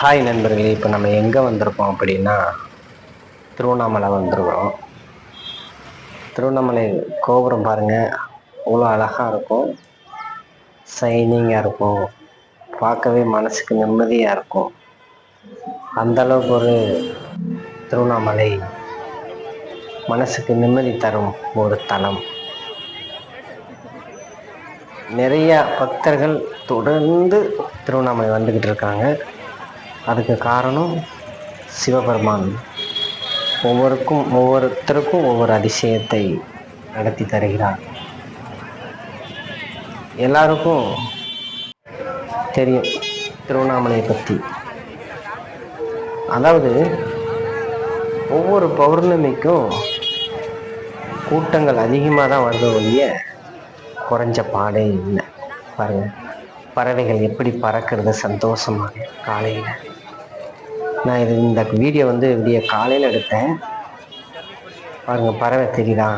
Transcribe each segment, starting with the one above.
Hi நண்பர்களே. இப்போ நம்ம எங்கே வந்திருக்கோம் அப்படின்னா திருவண்ணாமலை வந்திருக்கிறோம். திருவண்ணாமலை கோபுரம் பாருங்கள் அவ்வளோ அழகாக இருக்கும். சைனிங்காக இருக்கும். பார்க்கவே மனசுக்கு நிம்மதியாக இருக்கும். அந்த அளவுக்கு ஒரு திருவண்ணாமலை மனசுக்கு நிம்மதி தரும் ஒரு தலம். நிறைய பக்தர்கள் தொடர்ந்து திருவண்ணாமலை வந்துக்கிட்டு இருக்காங்க. அதுக்கு காரணம் சிவபெருமான். ஒவ்வொருக்கும் ஒவ்வொருத்தருக்கும் ஒவ்வொரு அதிசயத்தை நடத்தி தருகிறார். எல்லாருக்கும் தெரியும் திருவண்ணாமலையை பற்றி அதாவது ஒவ்வொரு பௌர்ணமிக்கும் கூட்டங்கள் அதிகமாக தான் வருது ஒழிய குறைஞ்ச பாடே இல்லை. பாருங்கள் பறவைகள் எப்படி பறக்கிறது சந்தோஷமாக காலையில். நான் இது இந்த வீடியோ வந்து விடிய காலையில் எடுத்தேன். பாருங்கள் பறவை தெரியுதா?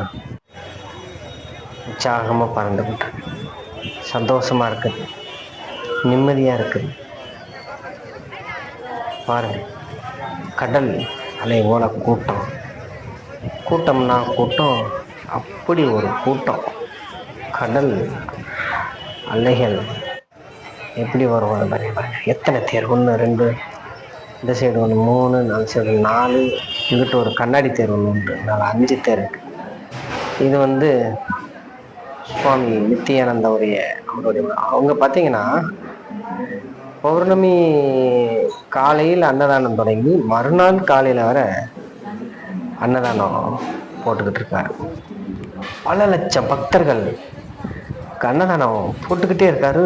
உற்சாகமாக பறந்துக்கிட்டு சந்தோஷமாக இருக்குது. நிம்மதியாக இருக்குது. பாருங்கள் கடல் அலை ஓல கூட்டம். கூட்டம்னா கூட்டம் அப்படி ஒரு கூட்டம். கடல் அலைகள் எப்படி வருவாங்க பாருங்க எத்தனை தேர்? ஒன்று ரெண்டு. இந்த சைடு ஒன்று மூணு நாலு சைடு நாலு. இங்கிட்ட ஒரு கண்ணாடி தேர் ஒன்று உண்டு. நாலு அஞ்சு தேர் இது வந்து சுவாமி நித்தியானந்தவுடைய அவருடைய அவங்க பார்த்தீங்கன்னா பௌர்ணமி காலையில் அன்னதானம் தொடங்கி மறுநாள் காலையில் வர அன்னதானம் போட்டுக்கிட்டு இருக்காரு. பல லட்சம் பக்தர்கள் அன்னதானம் போட்டுக்கிட்டே இருக்காரு.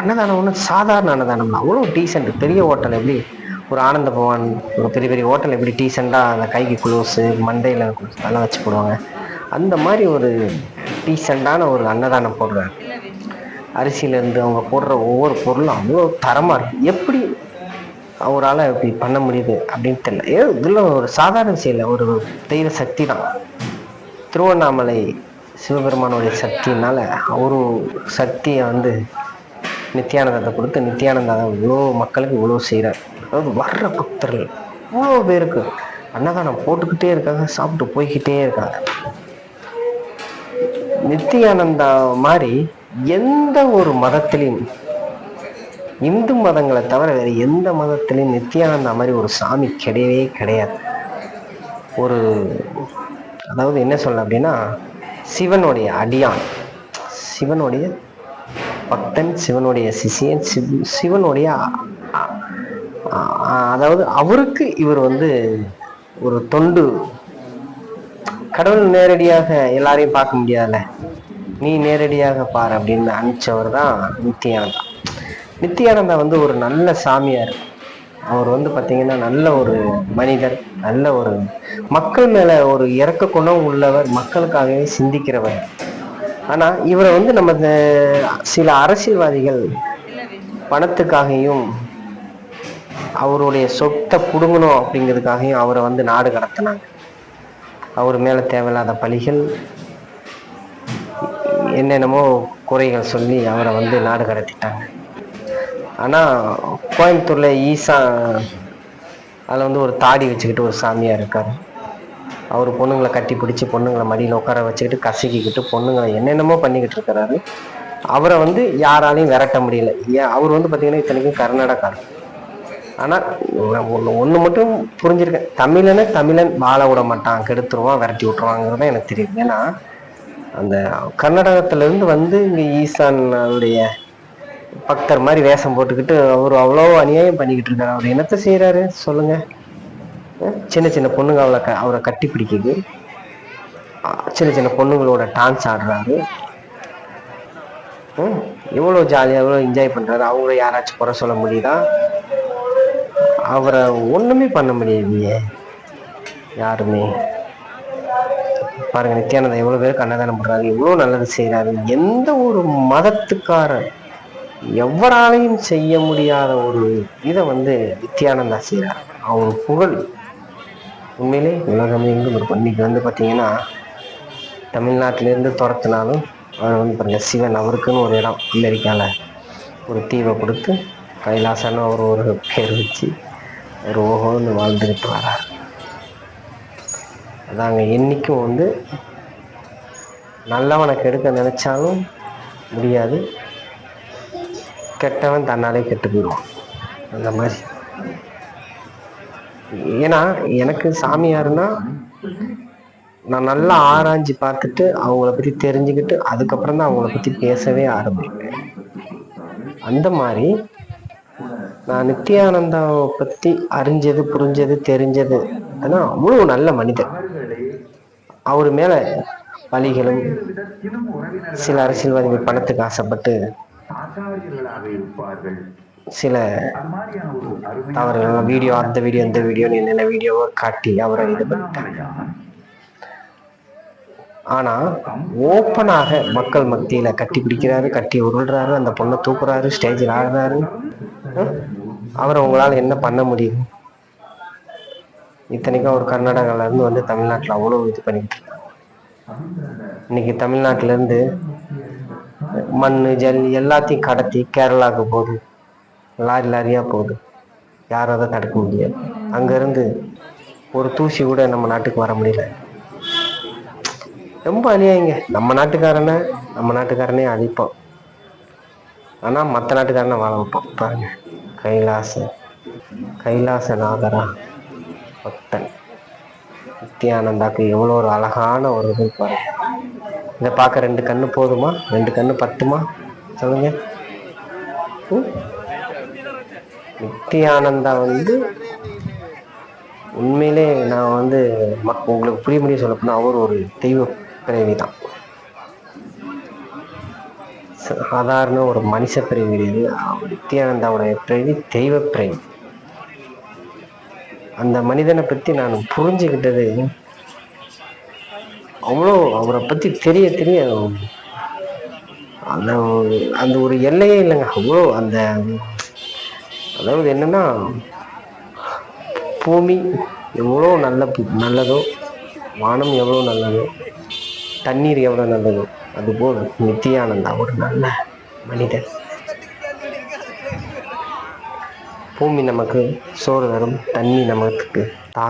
அன்னதானம் ஒன்றும் சாதாரண அன்னதானம் அவ்வளோ டீசெண்ட் பெரிய ஹோட்டல் எப்படி ஒரு ஆனந்த பவன் ஒரு பெரிய பெரிய ஹோட்டல் எப்படி டீசெண்டாக அந்த கைக்கு குளோஸு மண்டையில் அதெல்லாம் வச்சு போடுவாங்க. அந்த மாதிரி ஒரு டீசெண்டான ஒரு அன்னதானம் போடுறாங்க அரிசியிலேருந்து அவங்க போடுற ஒவ்வொரு பொருளும் அவ்வளோ தரமாக இருக்குது எப்படி அவரால் இப்படி பண்ண முடியுது அப்படின்னு தெரியல. ஏ இதில் ஒரு சாதாரண விஷயம் இல்லை ஒரு தெய்வ சக்தி தான். திருவண்ணாமலை சிவபெருமானுடைய சக்தினால அவரும் சக்தியை வந்து நித்யானந்தத்தை கொடுத்து நித்யானந்தா இவ்வளோ மக்களுக்கு இவ்வளோ செய்கிறார். அதாவது வர்ற பக்தர்கள் இவ்வளோ பேருக்கு அன்னதானம் போட்டுக்கிட்டே இருக்காங்க சாப்பிட்டு போய்கிட்டே இருக்காங்க. நித்தியானந்தா மாதிரி எந்த ஒரு மதத்திலையும் இந்து மதங்களை தவிர வேறு எந்த மதத்திலையும் நித்தியானந்தா மாதிரி ஒரு சாமி கிடையவே கிடையாது. ஒரு அதாவது என்ன சொல்ல அப்படின்னா சிவனுடைய அடியான் சிவனுடைய பக்தன் சிவனுடைய சிஷியன் சிவ் சிவனுடைய அதாவது அவருக்கு இவர் வந்து ஒரு தொண்டு. கடவுள் நேரடியாக எல்லாரையும் பார்க்க முடியாதுல்ல. நீ நேரடியாக பார் அப்படின்னு அனுப்பிச்சவர் தான் நித்தியானந்தா. நித்தியானந்தா வந்து ஒரு நல்ல சாமியார். அவர் வந்து பார்த்தீங்கன்னா நல்ல ஒரு மனிதர் நல்ல ஒரு மக்கள் மேலே ஒரு இறக்க குணம் உள்ளவர் மக்களுக்காகவே சிந்திக்கிறவர். ஆனால் இவரை வந்து நம்ம சில அரசியல்வாதிகள் பணத்துக்காகவும் அவருடைய சொத்தை பிடுங்கணும் அப்படிங்கிறதுக்காகவும் அவரை வந்து நாடு கடத்தினாங்க. அவர் மேலே தேவையில்லாத பழிகள் என்னென்னமோ குறைகள் சொல்லி அவரை வந்து நாடு கடத்திட்டாங்க. ஆனால் கோயம்புத்தூரில் ஈசா அதில் வந்து ஒரு தாடி வச்சுக்கிட்டு ஒரு சாமியாக இருக்கார். அவர் பொண்ணுங்களை கட்டி பிடிச்சி பொண்ணுங்களை மடியில் உட்கார வச்சுக்கிட்டு கசக்கிக்கிட்டு பொண்ணுங்களை என்னென்னமோ பண்ணிக்கிட்டு இருக்கிறாரு அவரை வந்து யாராலையும் விரட்ட முடியல. ஏன்? அவர் வந்து பார்த்தீங்கன்னா இத்தனைக்கும் கர்நாடகாரர் ஆனால் ஒன்று ஒன்று மட்டும் புரிஞ்சிருக்கேன். தமிழனை தமிழன் வாழ விட மாட்டான் கெடுத்துருவான் விரட்டி விட்டுருவாங்கிறது எனக்கு தெரியும் ஏன்னா அந்த கர்நாடகத்திலேருந்து வந்து இங்கே ஈசானுடைய பக்தர் மாதிரி வேஷம் போட்டுக்கிட்டு அவர் அவ்வளோ அநியாயம் பண்ணிக்கிட்டு இருக்காரு. அவர் என்னத்தை செய்கிறாரு சொல்லுங்கள் சின்ன சின்ன பொண்ணுங்க அவளை க அவரை கட்டி பிடிக்குது. சின்ன சின்ன பொண்ணுங்களோட டான்ஸ் ஆடுறாரு. எவ்வளோ ஜாலியாக எவ்வளோ என்ஜாய் பண்ணுறாரு அவங்கள யாராச்சும் குறை சொல்ல முடியுதா? அவரை ஒன்றுமே பண்ண முடியலையே. யாருமே. பாருங்க நித்யானந்தா எவ்வளோ பேருக்கு அன்னதானம் பண்ணுறாரு எவ்வளோ நல்லது செய்கிறாரு எந்த ஒரு மதத்துக்காரர் எவராலையும் செய்ய முடியாத ஒரு இதை வந்து நித்யானந்தா செய்கிறார் அவர் புகழ் உண்மையிலே உலகம் எங்கும் இருக்கும் இன்னைக்கு வந்து பார்த்தீங்கன்னா தமிழ்நாட்டிலேருந்து துரத்தினாலும் அவர் வந்து பாருங்கள் சிவன் அவருக்குன்னு ஒரு இடம் அமெரிக்காவில் ஒரு தீவை கொடுத்து கைலாசன்னு அவர் ஒரு பேர் வச்சு ஒரு ஓஹோன்னு வாழ்ந்துக்கிட்டு வரார். அதாங்க என்றைக்கும் வந்து நல்லவனை கெடுக்க நினச்சாலும் முடியாது. கெட்டவன் தன்னாலே கெட்டு போயிடுவான். அந்த மாதிரி. ஏன்னா எனக்கு சாமியாருன்னா நான் நல்லா ஆராய்ஞ்சு பார்த்துட்டு அவங்கள பற்றி தெரிஞ்சுக்கிட்டு அதுக்கப்புறம் தான் அவங்கள பற்றி பேசவே ஆரம்பிப்பேன். அந்த மாதிரி நான் நித்யானந்தாவை பற்றி அறிஞ்சது புரிஞ்சது தெரிஞ்சது ஆனால் அவ்வளோ நல்ல மனிதர் அவர் மேலே வழிகளும் சில அரசியல்வாதிகள் பணத்துக்கு ஆசைப்பட்டு ஆச்சாரியர்களாக இருப்பார்கள் சில தவறுகள் வீடியோ அந்த வீடியோ இந்த வீடியோ என்னென்ன வீடியோவோ காட்டி அவரை இது பண்ணிட்டாங்க ஆனால் ஆனா ஓப்பனாக மக்கள் மத்தியில கட்டி பிடிக்கிறாரு கட்டி உருள்றாரு அந்த பொண்ணை தூக்குறாரு ஸ்டேஜில் ஆடுறாரு. அவரை உங்களால் என்ன பண்ண முடியும்? இத்தனைக்கும் அவர் கர்நாடகால இருந்து வந்து தமிழ்நாட்டில் அவ்வளோ இது பண்ணிக்கிட்டு இன்னைக்கு தமிழ்நாட்டிலேருந்து மண் ஜல் எல்லாத்தையும் கடத்தி கேரளாவுக்கு போகுது. லாரி லாரியாக போகுது. யாரும் அதை தடுக்க முடியாது. அங்கேருந்து ஒரு தூசி கூட நம்ம நாட்டுக்கு வர முடியல. ரொம்ப அநியாயங்க. நம்ம நாட்டுக்காரனை நம்ம நாட்டுக்காரனே அழிப்போம். ஆனால் மற்ற நாட்டுக்காரனை வாழ வைப்போம். பாருங்க. கைலாச கைலாச நாகரா பக்தன். நித்யானந்தாக்கு எவ்வளோ ஒரு அழகான ஒரு இது பாருங்க. இதை பார்க்க ரெண்டு கண்ணு போதுமா? ரெண்டு கண்ணு பத்துமா? சொல்லுங்க. நித்தியானந்தா வந்து உண்மையிலே நான் வந்து மக் உங்களுக்கு புரிய முடியும் சொல்லப்போனால் அவர் ஒரு தெய்வ பிறவி தான் சாதாரண ஒரு மனுஷ பிறவி கிடையாது அவர் நித்யானந்தாவுடைய பிறவி தெய்வ பிறவி. அந்த மனிதனை பற்றி நான் புரிஞ்சுக்கிட்டது அவ்வளோ அவரை பற்றி தெரிய தெரிய அந்த ஒரு- அந்த ஒரு எல்லையே இல்லைங்க. அவ்வளோ அந்த அதாவது என்னென்னா பூமி எவ்வளோ நல்ல பு- நல்லதோ வானம் எவ்வளோ நல்லதோ தண்ணீர் எவ்வளோ நல்லதோ அதுபோல் நித்தியானந்தா ஒரு நல்ல மனிதன். பூமி நமக்கு சோறு தரும் தண்ணி நமக்கு தா